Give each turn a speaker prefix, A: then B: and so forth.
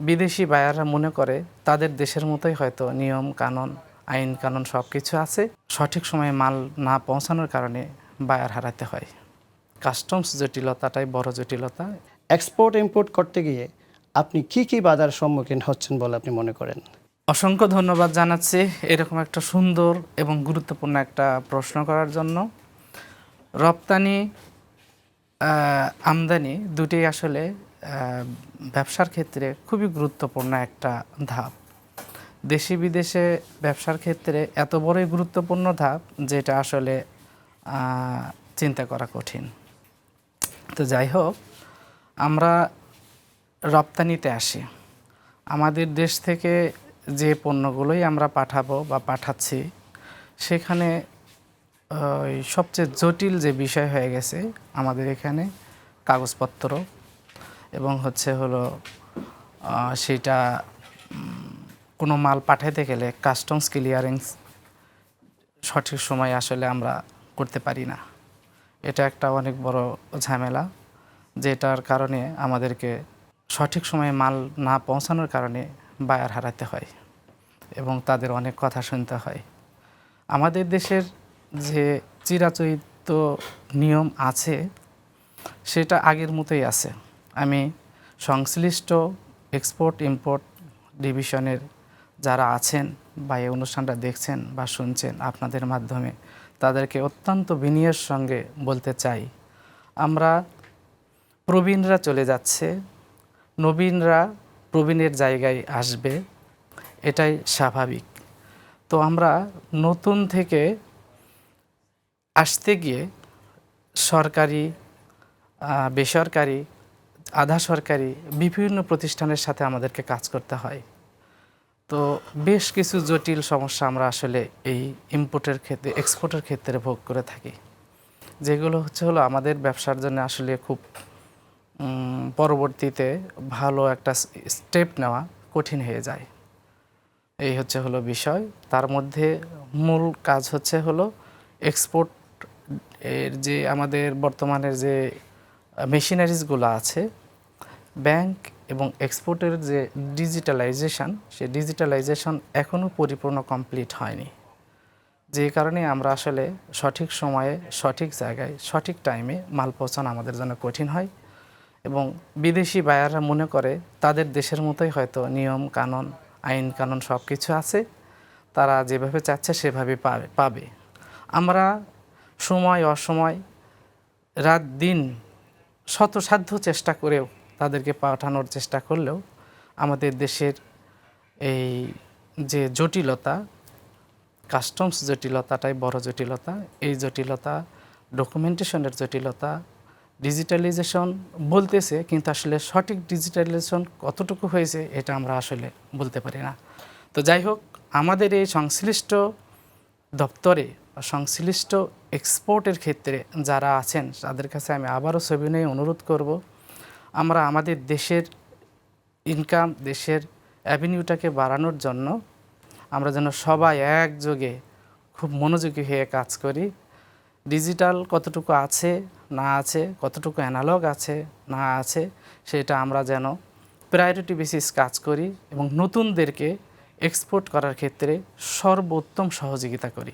A: বিদেশি বায়াররা মনে করে তাদের দেশের মতোই হয়তো নিয়ম কানুন আইন কানুন সব কিছু আছে। সঠিক সময়ে মাল না পৌঁছানোর কারণে বায়ার হারাতে হয়। কাস্টমস জটিলতাটাই বড় জটিলতা।
B: এক্সপোর্ট ইম্পোর্ট করতে গিয়ে আপনি কি কি বাধার সম্মুখীন হচ্ছেন বলে আপনি মনে করেন?
A: অসংখ্য ধন্যবাদ জানাচ্ছি এরকম একটা সুন্দর এবং গুরুত্বপূর্ণ একটা প্রশ্ন করার জন্য। রপ্তানি আমদানি দুটি আসলে ব্যবসার ক্ষেত্রে খুবই গুরুত্বপূর্ণ একটা ধাপ। দেশি বিদেশে ব্যবসার ক্ষেত্রে এত বড়ই গুরুত্বপূর্ণ ধাপ যেটা আসলে চিন্তা করা কঠিন। তো যাই হোক, আমরা রপ্তানিতে আসি। আমাদের দেশ থেকে যে পণ্যগুলোই আমরা পাঠাবো বা পাঠাচ্ছি, সেখানে সবচেয়ে জটিল যে বিষয় হয়ে গেছে আমাদের এখানে কাগজপত্র এবং হচ্ছে হলো সেটা কোনো মাল পাঠাইতে গেলে কাস্টমস ক্লিয়ারেন্স সঠিক সময় আসলে আমরা করতে পারি না। এটা একটা অনেক বড় ঝামেলা, যেটার কারণে আমাদেরকে সঠিক সময়ে মাল না পৌঁছানোর কারণে বায়ার হারাতে হয় এবং তাদের অনেক কথা শুনতে হয়। আমাদের দেশের যে চিরাচরিত নিয়ম আছে, সেটা আগের মতোই আছে। আমি সংশ্লিষ্ট এক্সপোর্ট ইম্পোর্ট ডিভিশনের যারা আছেন বা এই অনুষ্ঠানটা দেখছেন বা শুনছেন আপনাদের মাধ্যমে, তাদেরকে অত্যন্ত বিনয়ের সঙ্গে বলতে চাই। আমরা প্রবীণরা চলে যাচ্ছে, নবীনরা প্রবীণের জায়গায় আসবে, এটাই স্বাভাবিক। তো আমরা নতুন থেকে আসতে গিয়ে সরকারি বেসরকারি আধা সরকারি বিভিন্ন প্রতিষ্ঠানের সাথে আমাদেরকে কাজ করতে হয়। তো বেশ কিছু জটিল সমস্যা আমরা আসলে এই ইম্পোর্টের ক্ষেত্রে এক্সপোর্টের ক্ষেত্রে ভোগ করে থাকি। যেগুলো হচ্ছে হলো আমাদের ব্যবসার জন্য আসলে খুব পরবর্তীতে ভালো একটা স্টেপ নেওয়া কঠিন হয়ে যায়। এই হচ্ছে হলো বিষয়। তার মধ্যে মূল কাজ হচ্ছে হলো এক্সপোর্ট এর যে আমাদের বর্তমানের যে মেশিনারিজগুলো আছে। ব্যাংক এবং এক্সপোর্টের যে ডিজিটালাইজেশন সে ডিজিটালাইজেশন এখনও পরিপূর্ণ কমপ্লিট হয়নি। যে কারণে আমরা আসলে সঠিক সময়ে, সঠিক জায়গায়, সঠিক টাইমে মাল পৌঁছানো আমাদের জন্য কঠিন হয় এবং বিদেশি বায়াররা মনে করে তাদের দেশের মতোই হয়তো নিয়ম, কানুন, আইন, কানুন সব কিছু আছে। তারা যেভাবে চাচ্ছে সেভাবে পাবে পাবে। আমরা সময়, অসময়, রাত, দিন শতসাধ্য চেষ্টা করেও তাদেরকে পাঠানোর চেষ্টা করলেও আমাদের দেশের এই যে জটিলতা কাস্টমস জটিলতাটাই বড় জটিলতা, এই জটিলতা ডকুমেন্টেশনের জটিলতা ডিজিটালাইজেশন বলতেছে কিন্তু আসলে সঠিক ডিজিটালাইজেশন কতটুকু হয়েছে এটা আমরা আসলে বলতে পারি না। তো যাই হোক, আমাদের এই সংশ্লিষ্ট দপ্তরে সংশ্লিষ্ট এক্সপোর্টের ক্ষেত্রে যারা আছেন, তাদের কাছে আমি আবারও সবিনয়ে অনুরোধ করব, আমরা আমাদের দেশের ইনকাম দেশের অ্যাভিনিউটাকে বাড়ানোর জন্য আমরা যেন সবাই একযোগে খুব মনোযোগী হয়ে কাজ করি। ডিজিটাল কতটুকু আছে, না আছে, কতটুকু অ্যানালগ আছে, না আছে, সেটা আমরা যেন প্রায়োরিটি বেসিস কাজ করি এবং নতুনদেরকে এক্সপোর্ট করার ক্ষেত্রে সর্বোত্তম সহযোগিতা করি।